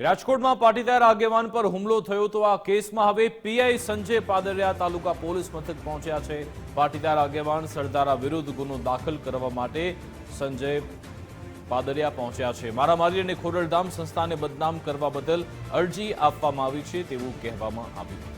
રાજકોટમાં પાટીદાર આગેવાન પર હુમલો થયો તો આ કેસમાં હવે પીઆઈ સંજય પાદરિયા તાલુકા પોલીસ મથક પહોંચ્યા છે. પાટીદાર આગેવાન સરદારા વિરુદ્ધ ગુનો દાખલ કરવા માટે સંજય પાદરિયા પહોંચ્યા છે. મારામારી અને ખોડલધામ સંસ્થાને બદનામ કરવા બદલ અરજી આપવામાં આવી છે તેવું કહેવામાં આવ્યું.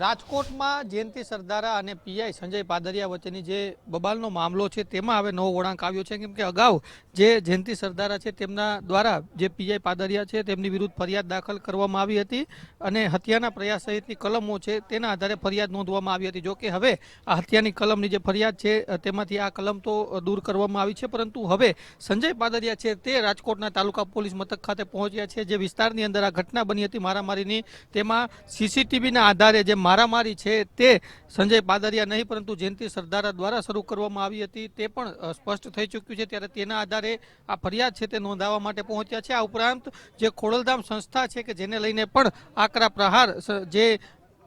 રાજકોટમાં જયંતિ સરદારા અને પીઆઈ સંજય પાદરિયા વચ્ચેની જે બબાલનો મામલો છે, તેમાં હવે નવો વળાંક આવ્યો છે. કેમ કે અગાઉ જે જયંતિ સરદારા છે, તેમના દ્વારા જે પીઆઈ પાદરિયા છે, તેમની વિરુદ્ધ ફરિયાદ દાખલ કરવામાં આવી હતી અને હત્યાના પ્રયાસ સહિતની કલમો છે, તેના આધારે ફરિયાદ નોંધવામાં આવી હતી. જોકે હવે આ હત્યાની કલમની જે ફરિયાદ છે, તેમાંથી આ કલમ તો દૂર કરવામાં આવી છે, પરંતુ હવે સંજય પાદરિયા છે, તે રાજકોટના તાલુકા પોલીસ મથક ખાતે પહોંચ્યા છે. જે વિસ્તારની અંદર આ ઘટના બની હતી મારામારીની, તેમાં સીસીટીવીના આધારે જે મારામારી છે તે સંજય પાદરિયા નહીં, પરંતુ જયંતિ સરદારા દ્વારા શરૂ કરવામાં આવી હતી. તે પણ સ્પષ્ટ થઈ ચૂક્યું છે. ત્યારે તેના આધારે આ ફરિયાદ છે તે નોંધાવવા માટે પહોંચ્યા છે. આ ઉપરાંત જે ખોડલધામ સંસ્થા છે કે જેને લઈને પણ આકરા પ્રહાર જે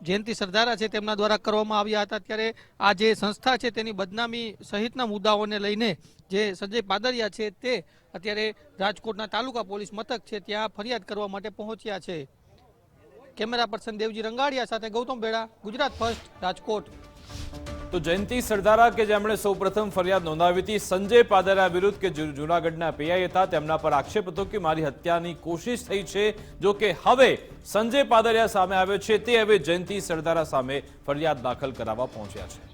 જયંતિ સરદારા છે તેમના દ્વારા કરવામાં આવ્યા હતા. ત્યારે આ જે સંસ્થા છે તેની બદનામી સહિતના મુદ્દાઓને લઈને જે સંજય પાદરિયા છે તે અત્યારે રાજકોટના તાલુકા પોલીસ મથક છે ત્યાં ફરિયાદ કરવા માટે પહોંચ્યા છે. કેમેરા પર્સન દેવજી રંગાડિયા સાથે ગૌતમ બેડા ગુજરાત ફર્સ્ટ, રાજકોટ. તો જયંતિ સરદારા કે જેમણે સૌપ્રથમ ફરિયાદ નોંધાવી હતી, સંજય પાદરા વિરુદ્ધ કે જૂનાગઢના પીઆઈ હતા, તેમના પર આક્ષેપ હતો કે મારી હત્યાની કોશિશ થઈ છે, જો કે હવે સંજય પાદરિયા સામે આવ્યો છે, તે હવે જયંતિ સરદારા સામે ફરિયાદ દાખલ કરાવવા પહોંચ્યા છે.